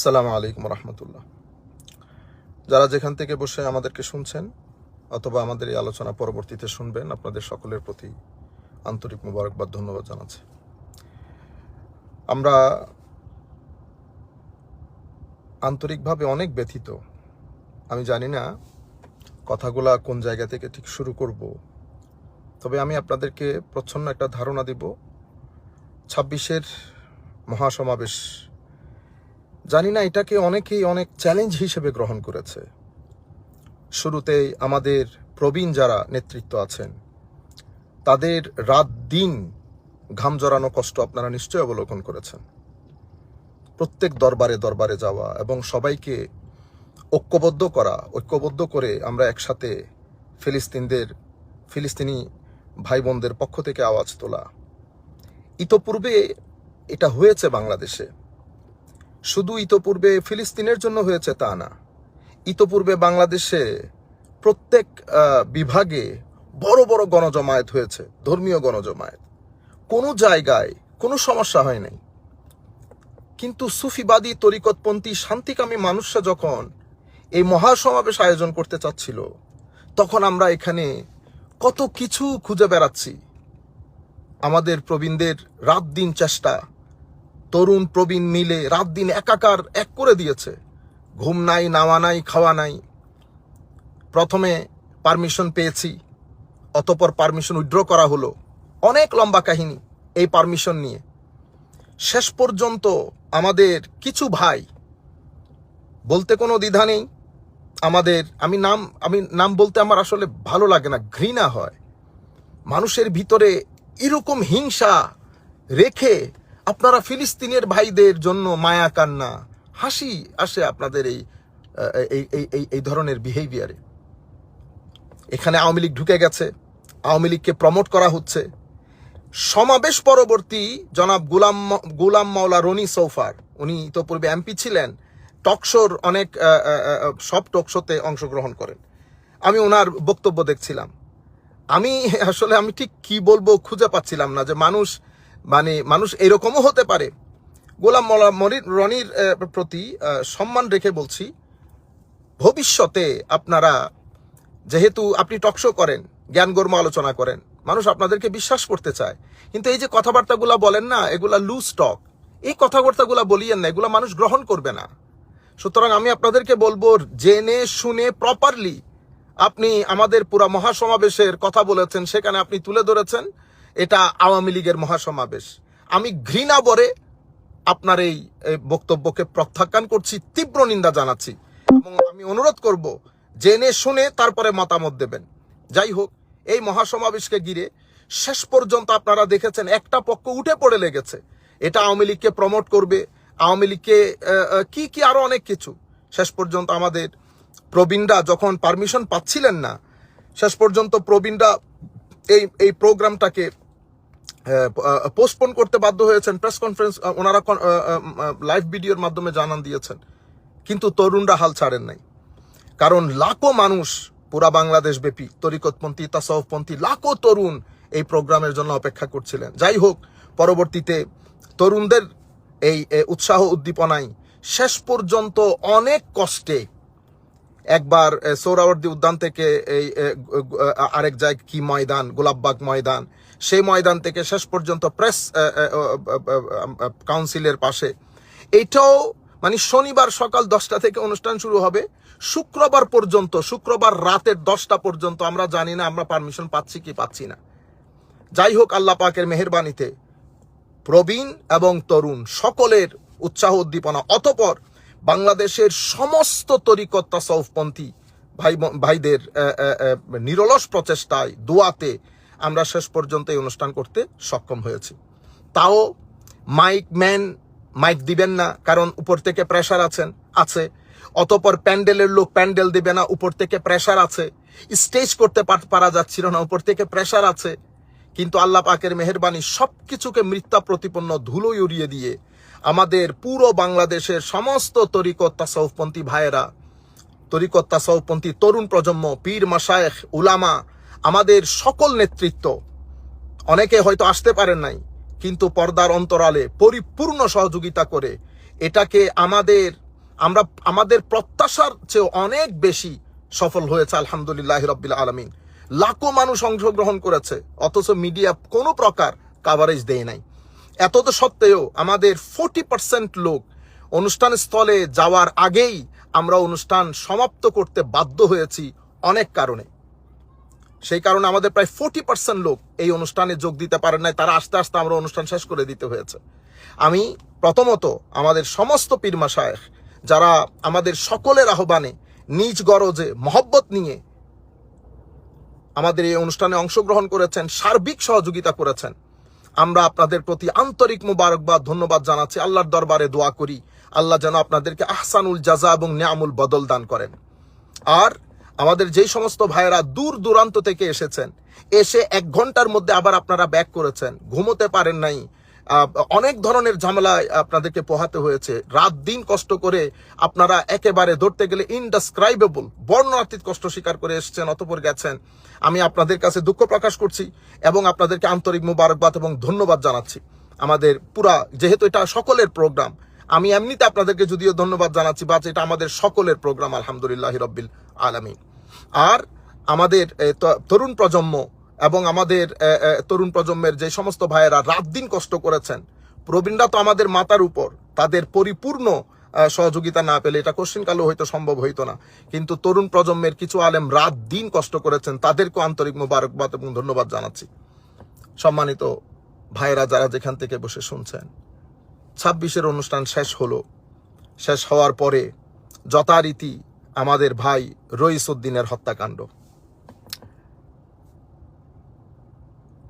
সালাম আলাইকুম রহমতুল্লাহ। যারা যেখান থেকে বসে আমাদেরকে শুনছেন অথবা আমাদের এই আলোচনা পরবর্তীতে শুনবেন, আপনাদের সকলের প্রতি আন্তরিক মুবারকবাদ, ধন্যবাদ জানাচ্ছি। আমরা আন্তরিকভাবে অনেক ব্যথিত। আমি জানি না কথাগুলা কোন জায়গা থেকে ঠিক শুরু করব। তবে আমি আপনাদেরকে প্রচ্ছন্ন একটা ধারণা দিব। ছাব্বিশের মহাসমাবেশ জানি না, এটাকে অনেকেই অনেক চ্যালেঞ্জ হিসেবে গ্রহণ করেছে। শুরুতেই আমাদের প্রবীণ যারা নেতৃত্ব আছেন, তাদের রাত দিন ঘাম জড়ানো কষ্ট আপনারা নিশ্চয়ই অবলোকন করেছেন। প্রত্যেক দরবারে দরবারে যাওয়া এবং সবাইকে ঐক্যবদ্ধ করা, ঐক্যবদ্ধ করে আমরা একসাথে ফিলিস্তিনদের, ফিলিস্তিনি ভাই বোনদের পক্ষ থেকে আওয়াজ তোলা। ইতোপূর্বে এটা হয়েছে বাংলাদেশে। শুধু ইতোপূর্বে ফিলিস্তিনের জন্য হয়েছে তা না, ইতোপূর্বে বাংলাদেশে প্রত্যেক বিভাগে বড় বড় গণজমায়েত হয়েছে, ধর্মীয় গণজমায়েত। কোনো জায়গায় কোনো সমস্যা হয় নাই। কিন্তু সুফিবাদী তরিকতপন্থী শান্তিকামী মানুষরা যখন এই মহাসমাবেশ আয়োজন করতে চাচ্ছিল, তখন আমরা এখানে কত কিছু খুঁজে বেড়াচ্ছি। আমাদের প্রবীণদের রাত দিন চেষ্টা তরুণ প্রবীণ মিলে রাত দিন একাকার এক করে দিয়েছে। ঘুম নাই, নাওয়া নাই, খাওয়া নাই। প্রথমে পারমিশন পেয়েছি, অতপর পারমিশন উইথড্র করা হলো। অনেক লম্বা কাহিনী এই পারমিশন নিয়ে। শেষ পর্যন্ত আমাদের কিছু ভাই বলতে কোনো দ্বিধা নেই। আমাদের, আমি নাম আমি নাম বলতে আমার আসলে ভালো লাগে না, ঘৃণা হয়। মানুষের ভিতরে এরকম হিংসা রেখে আপনারা ফিলিস্তিনের ভাইদের জন্য মায়া কান্না, হাসি আসে আপনাদের এই এই এই ধরনের বিহেভিয়ারে এখানে আওয়ামী লীগ ঢুকে গেছে, আওয়ামী লীগকে প্রমোট করা হচ্ছে। সমাবেশ পরবর্তী জনাব গুলাম গুলাম মাওলা রনি সৌফার, উনি তো পূর্বে এমপি ছিলেন টকশোর অনেক সব টকশোতে অংশগ্রহণ করেন। আমি ওনার বক্তব্য দেখছিলাম। আমি আসলে আমি ঠিক কি বলব খুঁজে পাচ্ছিলাম না যে মানুষ মানে মানুষ এরকমও হতে পারে। গোলাম মনির রনির প্রতি সম্মান রেখে বলছি, ভবিষ্যতে আপনারা যেহেতু আপনি টকশো করেন জ্ঞানগর্ম আলোচনা করেন, মানুষ আপনাদেরকে বিশ্বাস করতে চায়। কিন্তু এই যে কথাবার্তাগুলা বলেন না, এগুলা লুজ টক এই কথাবার্তাগুলা বলিয়েন না, এগুলা মানুষ গ্রহণ করবে না। সুতরাং আমি আপনাদেরকে বলব, জেনে শুনে প্রপারলি আপনি আমাদের পুরা মহাসমাবেশের কথা বলেছেন, সেখানে আপনি তুলে ধরেছেন। এটা আওয়ামী লীগের মহাসমাবেশ। আমি ঘৃণা বরে আপনার এই বক্তব্যকে প্রত্যাখ্যান করছি, তীব্র নিন্দা জানাচ্ছি। এবং আমি অনুরোধ করব, জেনে শুনে তারপরে মতামত দেবেন। যাই হোক, এই মহাসমাবেশকে ঘিরে শেষ পর্যন্ত আপনারা দেখেছেন, একটা পক্ষ উঠে পড়ে লেগেছে। এটা আওয়ামী লীগকে প্রমোট করবে। আওয়ামী লীগকে কি কি আরও অনেক কিছু। শেষ পর্যন্ত আমাদের প্রবীণরা যখন পারমিশন পাচ্ছিলেন না, শেষ পর্যন্ত প্রবীণরা এই এই প্রোগ্রামটাকে পোস্টপোন করতে বাধ্য হয়েছেন। প্রেস কনফারেন্স ওনারা লাইভ ভিডিওর মাধ্যমে জানান দিয়েছেন। কিন্তু তরুণরা হাল ছাড়েন নাই। কারণ লাখো মানুষ পুরা বাংলাদেশ ব্যাপী তরিকতপন্থী তাসওফপন্থী লাখো তরুণ এই প্রোগ্রামের জন্য অপেক্ষা করছিলেন। যাই হোক পরবর্তীতে তরুণদের এই উৎসাহ উদ্দীপনায় শেষ পর্যন্ত অনেক কষ্টে একবার এ, সোহরাওয়ার্দী উদ্যান থেকে এই আরেক জায়গায় কি ময়দান? গোলাপবাগ ময়দান। সেই ময়দান থেকে শেষ পর্যন্ত প্রেস কাউন্সিলের পাশে। এটাও মানে শনিবার সকাল দশটা থেকে অনুষ্ঠান শুরু হবে। শুক্রবার পর্যন্ত, শুক্রবার রাতের দশটা পর্যন্ত আমরা জানি না, আমরা পারমিশন পাচ্ছি কি পাচ্ছি না। যাই হোক, আল্লাহ পাকের মেহেরবানিতে প্রবীণ এবং তরুণ সকলের উৎসাহ উদ্দীপনা, অতপর বাংলাদেশের সমস্ত তরিকত তাসাউফপন্থী ভাই ভাইদের নিরলস প্রচেষ্টায়, দোয়াতে আমরা শেষ পর্যন্ত এই অনুষ্ঠান করতে সক্ষম হয়েছি। তাও মাইক ম্যান, মাইক দিবেন না, কারণ উপর থেকে প্রেশার আছেন, আছে। অতপর প্যান্ডেলের লোক প্যান্ডেল দিবে না, উপর থেকে প্রেশার আছে। স্টেজ করতে পার- যাচ্ছিল না, উপর থেকে প্রেশার আছে। কিন্তু আল্লাহ পাকের মেহরবানি সব কিছুকে মৃত্যা প্রতিপন্ন ধুলো উড়িয়ে দিয়ে আমাদের পুরো বাংলাদেশের সমস্ত তরিকত তাসাউফপন্থী ভাইয়েরা, তরিকত তাসাউফপন্থী তরুণ প্রজন্ম, পীর মাসায়েখ উলামা আমাদের সকল নেতৃত্ব। অনেকে হয়তো আসতে পারেন নাই, কিন্তু পর্দার অন্তরালে পরিপূর্ণ সহযোগিতা করে এটাকে আমাদের, আমরা, আমাদের প্রত্যাশার চেয়ে অনেক বেশি সফল হয়েছে, আলহামদুলিল্লাহ রব্বিল আলমিন। লাখো মানুষ অংশগ্রহণ করেছে, অথচ মিডিয়া কোনো প্রকার কাভারেজ দেয় নাই। এত তো সত্ত্বেও আমাদের ফোর্টি পার্সেন্ট লোক অনুষ্ঠান স্থলে যাওয়ার আগেই আমরা অনুষ্ঠান সমাপ্ত করতে বাধ্য হয়েছি অনেক কারণে। সেই কারণে আমাদের প্রায় ফোর্টি পার্সেন্ট লোক এই অনুষ্ঠানে যোগ দিতে পারেন নাই। তারা আস্তে আস্তে আমরা অনুষ্ঠান শেষ করে দিতে হয়েছে। আমি প্রথমত আমাদের সমস্ত পীরমা যারা আমাদের সকলের আহ্বানে নিজ গরজে মহব্বত নিয়ে আমাদের এই অনুষ্ঠানে অংশগ্রহণ করেছেন, সার্বিক সহযোগিতা করেছেন, আমরা আপনাদের প্রতি আন্তরিক মুবারকবাদ, ধন্যবাদ জানাচ্ছি। আল্লাহর দরবারে দোয়া করি। আল্লাহ যেন আপনাদেরকে আহসানুল জাজা এবং নিয়ামুল বদল দান করেন। আর আমাদের যেই সমস্ত ভাইয়েরা দূর দূরান্ত থেকে এসেছেন, এসে এক ঘণ্টার মধ্যে আবার আপনারা ব্যাক করেছেন। ঘুমোতে পারেন নাই। অনেক ধরনের ঝামেলায় আপনাদেরকে পোহাতে হয়েছে। রাত দিন কষ্ট করে আপনারা একেবারে ধরতে গেলে ইনডেসক্রাইবেবল বর্ণনাতীত কষ্ট স্বীকার করে এসেছেন, অতপর গেছেন। আমি আপনাদের কাছে দুঃখ প্রকাশ করছি এবং আপনাদেরকে আন্তরিক মুবারকবাদ এবং ধন্যবাদ জানাচ্ছি। আমাদের পুরা, যেহেতু এটা সকলের প্রোগ্রাম আমি এমনিতে আপনাদেরকে যদিও ধন্যবাদ জানাচ্ছি বা এটা আমাদের সকলের প্রোগ্রাম আলহামদুলিল্লাহ রব্বিল আলামিন। আর আমাদের তরুণ প্রজন্ম এবং আমাদের তরুণ প্রজন্মের যে সমস্ত ভাইয়েরা রাত দিন কষ্ট করেছেন, প্রবীণরা তো আমাদের মাতার উপর, তাদের পরিপূর্ণ সহযোগিতা না পেলে এটা কোশ্চিনকালেও হয়তো সম্ভব হইতো না। কিন্তু তরুণ প্রজন্মের কিছু আলেম রাত দিন কষ্ট করেছেন তাদেরকেও আন্তরিক মোবারকবাদ এবং ধন্যবাদ জানাচ্ছি। সম্মানিত ভাইয়েরা যারা যেখান থেকে বসে শুনছেন, ছাব্বিশের অনুষ্ঠান শেষ হলো। শেষ হওয়ার পরে যথারীতি আমাদের ভাই রইসুদ্দিনের হত্যাকাণ্ড।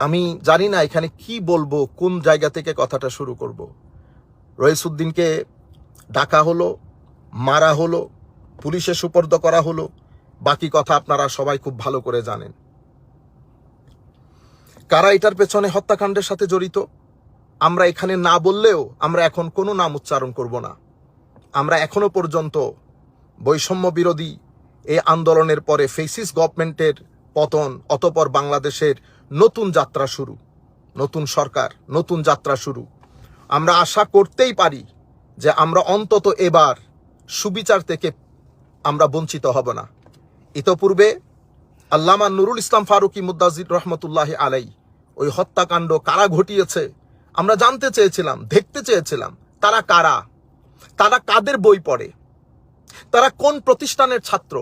আমি জানি না এখানে কি বলব, কোন জায়গা থেকে কথাটা শুরু করব। রইসুদ্দিনকে ডাকা হলো, মারা হলো, পুলিশে সুপর্দ করা হলো, বাকি কথা আপনারা সবাই খুব ভালো করে জানেন। কারা এটার পেছনে হত্যাকাণ্ডের সাথে জড়িত? আমরা এখানে না বললেও আমরা এখন কোনো নাম উচ্চারণ করব না। আমরা এখনও পর্যন্ত বৈষম্য বিরোধী এই আন্দোলনের পরে ফেসিস গভর্নমেন্টের পতন, অতপর বাংলাদেশের নতুন যাত্রা শুরু, নতুন সরকার, নতুন যাত্রা শুরু। আমরা আশা করতেই পারি যে আমরা অন্তত এবার সুবিচার থেকে আমরা বঞ্চিত হব না। ইতপূর্বে আল্লামা নুরুল ইসলাম ফারুকি মুদাজির রহমতুল্লাহ আলাই ওই হত্যাকাণ্ড কারা ঘটিয়েছে, আমরা জানতে চেয়েছিলাম, দেখতে চেয়েছিলাম, তারা কারা, তারা কাদের বই পড়ে তারা কোন প্রতিষ্ঠানের ছাত্র?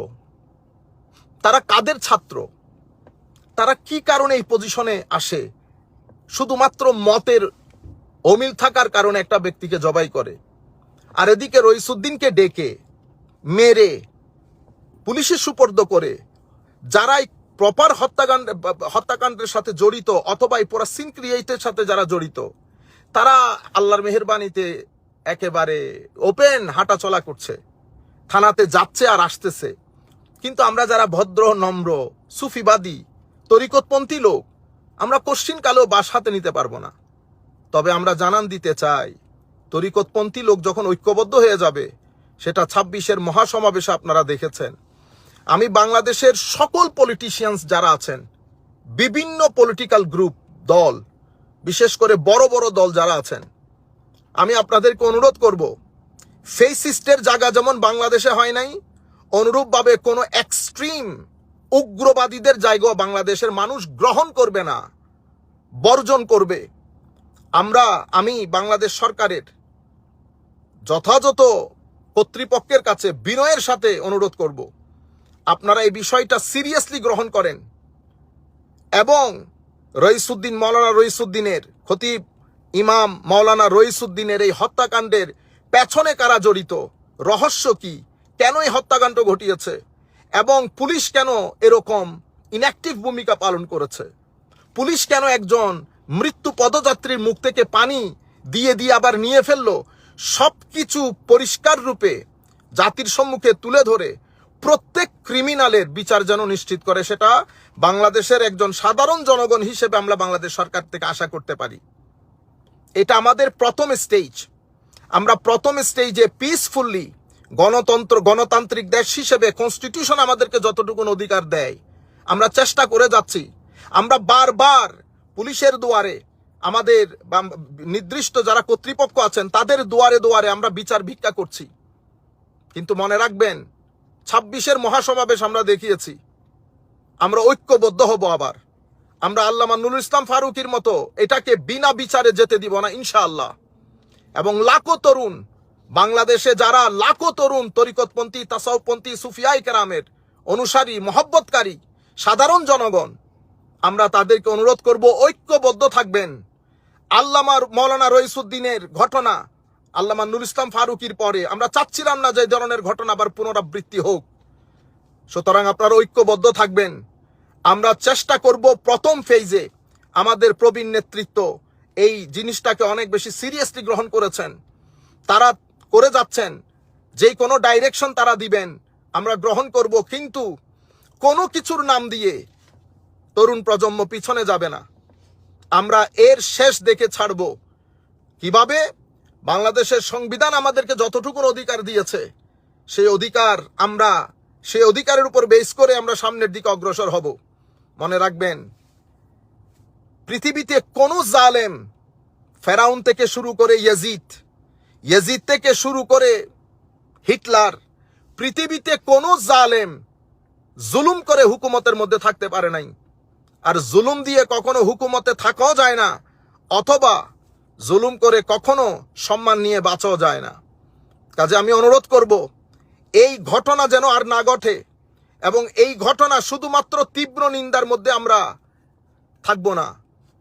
তারা কাদের ছাত্র? তারা কি কারণে এই পজিশনে আসে? শুধুমাত্র মতের অমিল থাকার কারণে একটা ব্যক্তিকে জবাই করে। আর এদিকে রইসুদ্দিনকে ডেকে, মেরে পুলিশের সুপর্দ করে, যারাই প্রপার হত্যাকাণ্ড, হত্যাকাণ্ডের সাথে জড়িত অথবা এই পুরা সিন ক্রিয়েটের সাথে যারা জড়িত, তারা আল্লাহর মেহরবানিতে একেবারে ওপেন হাঁটা চলা করছে। থানাতে যাচ্ছে আর আসতেছে। কিন্তু আমরা যারা ভদ্র, নম্র, সুফিবাদী, তরিকতপন্থী লোক, আমরা কোশ্চিন কালেও বাস হাতে নিতে পারব না। তবে আমরা জানান দিতে চাই, তরিকতপন্থী লোক যখন ঐক্যবদ্ধ হয়ে যাবে, সেটা ছাব্বিশের মহাসমাবেশে আপনারা দেখেছেন। আমি বাংলাদেশের সকল পলিটিশিয়ানস যারা আছেন, বিভিন্ন পলিটিক্যাল গ্রুপ দল, বিশেষ করে বড় বড় দল যারা আছেন, আমি আপনাদেরকে অনুরোধ করব ফেসিস্টের জায়গা যেমন বাংলাদেশে হয় নাই, অনুরূপভাবে কোনো এক্সট্রিম উগ্রবাদীদের জায়গা বাংলাদেশের মানুষ গ্রহণ করবে না, বর্জন করবে। আমরা, আমি বাংলাদেশ সরকারের যথাযথ কর্তৃপক্ষের কাছে বিনয়ের সাথে অনুরোধ করব। আপনারা এই বিষয়টা সিরিয়াসলি গ্রহণ করেন। এবং রইসুদ্দিন, মৌলানা রইসুদ্দিনের, খতিব ইমাম মৌলানা রইসুদ্দিনের এই হত্যাকাণ্ডের পেছনে কারা জড়িত? রহস্য কি? কেন এই হত্যাকাণ্ড ঘটিয়েছে? এবং পুলিশ কেন এরকম ইনঅ্যাক্টিভ ভূমিকা পালন করেছে? পুলিশ কেন একজন মৃত্যু পদযাত্রীর মুখ থেকে পানি দিয়ে দিয়ে আবার নিয়ে ফেলল? সবকিছু পরিষ্কার রূপে জাতির সম্মুখে তুলে ধরে প্রত্যেক ক্রিমিনালের বিচার যেন নিশ্চিত করে, সেটা বাংলাদেশের একজন সাধারণ জনগণ হিসেবে আমরা বাংলাদেশ সরকার থেকে আশা করতে পারি। এটা আমাদের প্রথম স্টেজ আমরা প্রথম স্টেজে পিসফুল্লি গণতন্ত্র, গণতান্ত্রিক দেশ হিসেবে কনস্টিটিউশন আমাদেরকে যতটুকুন অধিকার দেয়, আমরা চেষ্টা করে যাচ্ছি। আমরা বারবার পুলিশের দুয়ারে আমাদের নির্দিষ্ট যারা কর্তৃপক্ষ আছেন, তাদের দুয়ারে দুয়ারে আমরা বিচার ভিক্ষা করছি। কিন্তু মনে রাখবেন, ছাব্বিশের মহাসমাবেশ আমরা দেখিয়েছি। আমরা ঐক্যবদ্ধ হব আবার। আমরা আল্লামা নুরুল ইসলাম ফারুকির মতো এটাকে বিনা বিচারে যেতে দিব না, ইনশাআল্লাহ। এবং লাখো তরুণ, বাংলাদেশে যারা লাখো তরুণ, তরিকতপন্থী তাসাউপন্থী সুফিয়াই কেরামের অনুসারী, মহব্বতকারী, সাধারণ জনগণ, আমরা তাদেরকে অনুরোধ করব, ঐক্যবদ্ধ থাকবেন। আল্লামার মৌলানা রইসুদ্দিনের ঘটনা, আল্লামা নুর ইসলাম ফারুকির পরে, আমরা চাচ্ছিলাম না যে ধরনের ঘটনা আবার পুনরাবৃত্তি হোক। সুতরাং আপনারা ঐক্যবদ্ধ থাকবেন। আমরা চেষ্টা করব প্রথম ফেজে আমাদের প্রবীণ নেতৃত্ব এই জিনিসটাকে অনেক বেশি সিরিয়াসলি গ্রহণ করেছেন। তারা করে যাচ্ছেন যে কোনো ডাইরেকশন তারা দিবেন, আমরা গ্রহণ করব, কিন্তু কোনো কিছুর নাম দিয়ে তরুণ প্রজন্ম পিছনে যাবে না। আমরা এর শেষ দেখে ছাড়ব। কীভাবে? বাংলাদেশের সংবিধান আমাদেরকে যতটুকুন অধিকার দিয়েছে, সেই অধিকার আমরা, সেই অধিকারের উপর বেস করে আমরা সামনের দিকে অগ্রসর হব। মনে রাখবেন পৃথিবীতে কোনো জালেম ফেরাউন থেকে শুরু করে ইয়েজিদ ইয়েজিদ থেকে শুরু করে হিটলার, পৃথিবীতে কোনো জালেম জুলুম করে হুকুমতের মধ্যে থাকতে পারে নাই। আর জুলুম দিয়ে কখনো হুকুমতে থাকাও যায় না, অথবা জুলুম করে কখনো সম্মান নিয়ে বাঁচাও যায় না। কাজে আমি অনুরোধ করব, এই ঘটনা যেন আর না ঘটে এবং এই ঘটনা শুধুমাত্র তীব্র নিন্দার মধ্যে আমরা থাকব না।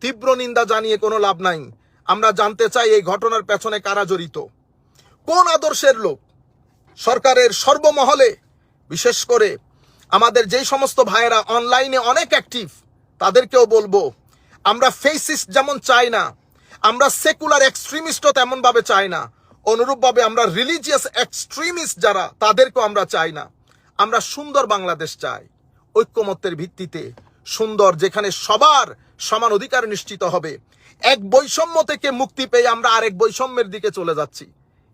তীব্র নিন্দা জানিয়ে কোনো লাভ নাই। আমরা জানতে চাই এই ঘটনার পেছনে কারা জড়িত। কোন আদর্শের লোক? সরকারের সর্বমহলে, বিশেষ করে আমাদের যেই সমস্ত ভাইয়েরা অনলাইনে অনেক অ্যাক্টিভ তাদেরকেও বলব, আমরা ফেসিস্ট যেমন চাই না, আমরা সেকুলার এক্সট্রিমিস্টও তেমনভাবে চাই না, অনুরূপভাবে আমরা রিলিজিয়াস এক্সট্রিমিস্ট যারা, তাদেরকেও আমরা চাই না। আমরা সুন্দর বাংলাদেশ চাই, ঐক্যমত্যের ভিত্তিতে। সুন্দর, যেখানে সবার সমান অধিকার নিশ্চিত হবে। এক বৈষম্য থেকে মুক্তি পেয়ে আমরা আরেক বৈষম্যের দিকে চলে যাচ্ছি।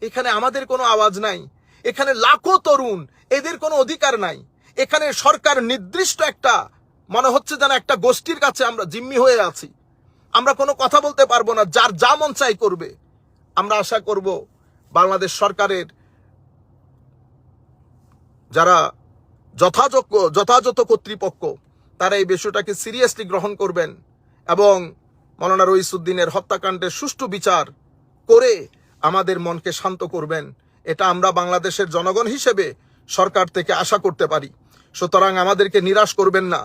এখানে আমাদের কোনো আওয়াজ নাই। এখানে লাখো তরুণ, এদের কোনো অধিকার নাই। এখানে সরকার নির্দিষ্ট একটা, মনে হচ্ছে যেন একটা গোষ্ঠীর কাছে আমরা জিম্মি হয়ে আছি। আমরা কোনো কথা বলতে পারব না, যার যা মন চাই করবে। আমরা আশা করব বাংলাদেশ সরকারের যারা যথাযোগ্য, যথাযথ কর্তৃপক্ষ তারা এই বিষয়টাকে সিরিয়াসলি গ্রহণ করবেন এবং মৌলানা রইসুদ্দিনের হত্যাকাণ্ডের সুষ্ঠু বিচার করে আমাদের মনকে শান্ত করবেন। এটা আমরা বাংলাদেশের জনগণ হিসেবে সরকার থেকে আশা করতে পারি। সুতরাং আমাদেরকে নিরাশ করবেন না।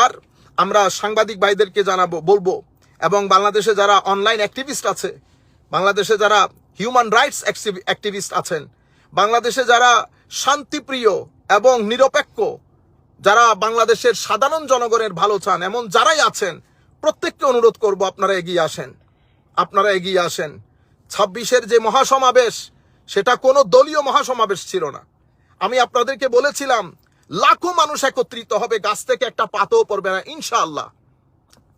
আর আমরা সাংবাদিক ভাইদেরকে জানাব, বলব, এবং বাংলাদেশে যারা অনলাইন অ্যাক্টিভিস্ট আছে, বাংলাদেশে যারা হিউম্যান রাইটস অ্যাক্টিভিস্ট আছেন, বাংলাদেশে যারা শান্তিপ্রিয় এবং নিরপেক্ষ যারা বাংলাদেশের সাধারণ জনগণের ভালো চান, এমন যারাই আছেন, প্রত্যেককে অনুরোধ করব আপনারা এগিয়ে আসেন। আপনারা এগিয়ে আসেন। ছাব্বিশের যে মহাসমাবেশ, সেটা কোনো দলীয় মহাসমাবেশ ছিল না। আমি আপনাদেরকে বলেছিলাম, লাখো মানুষ একত্রিত হবে, গাছ থেকে একটা পাতও পড়বে না, ইনশাআল্লাহ।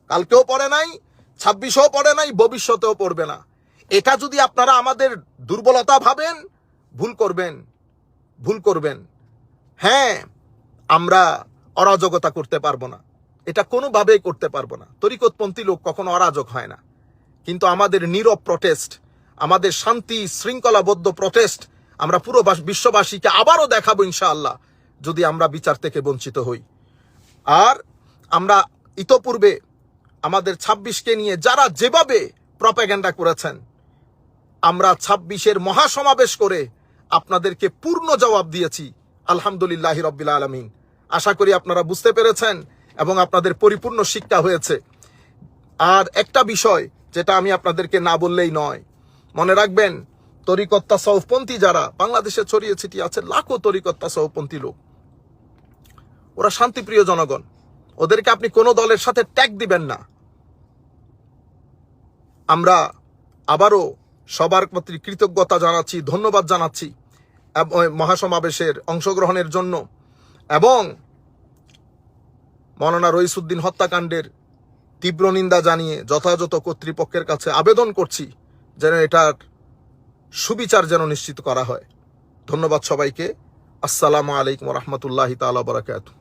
কালকেও পড়ে নাই, ছাব্বিশেও পড়ে নাই, ভবিষ্যতেও পড়বে না। এটা যদি আপনারা আমাদের দুর্বলতা ভাবেন, ভুল করবেন। ভুল করবেন। হ্যাঁ আমরা অরাজকতা করতে পারব না। এটা কোনোভাবেই করতে পারব না। তরিকতপন্থী লোক কখনো অরাজক হয় না। কিন্তু আমাদের নীরব প্রটেস্ট আমাদের শান্তি শৃঙ্খলাবদ্ধ প্রটেস্ট আমরা পুরো বিশ্ববাসীকে আবারও দেখাবো ইনশাআল্লাহ, যদি আমরা বিচার থেকে বঞ্চিত হই। আর আমরা ইতোপূর্বে আমাদের ছাব্বিশকে নিয়ে যারা যেভাবে প্রপাগ্যান্ডা করেছেন, আমরা ছাব্বিশের মহাসমাবেশ করে আপনাদেরকে পূর্ণ জবাব দিয়েছি। আলহামদুলিল্লাহ রব্বিল আলমিন। আশা করি আপনারা বুঝতে পেরেছেন এবং আপনাদের পরিপূর্ণ শিক্ষা হয়েছে। আর একটা বিষয় যেটা আমি আপনাদেরকে না বললেই নয়, মনে রাখবেন, তরিকত্তা সৌপন্থী যারা, বাংলাদেশে ছড়িয়ে ছিটিয়ে আছে লাখো তরিকত্তা সৌপন্থী লোক। ওরা শান্তিপ্রিয় জনগণ। ওদেরকে আপনি কোনো দলের সাথে ট্যাগ দিবেন না। আমরা আবারও সবার প্রতি কৃতজ্ঞতা জানাচ্ছি, ধন্যবাদ জানাচ্ছি মহাসমাবেশের অংশগ্রহণের জন্য। এবং মৌলানা রইসুদ্দিন হত্যাকাণ্ডের তীব্র নিন্দা জানিয়ে যথাযথ কর্তৃপক্ষের কাছে আবেদন করছি যেন এটার সুবিচার যেন নিশ্চিত করা হয়। ধন্যবাদ সবাইকে। আসসালামু আলাইকুম রহমতুল্লাহ তালা বরাকাতু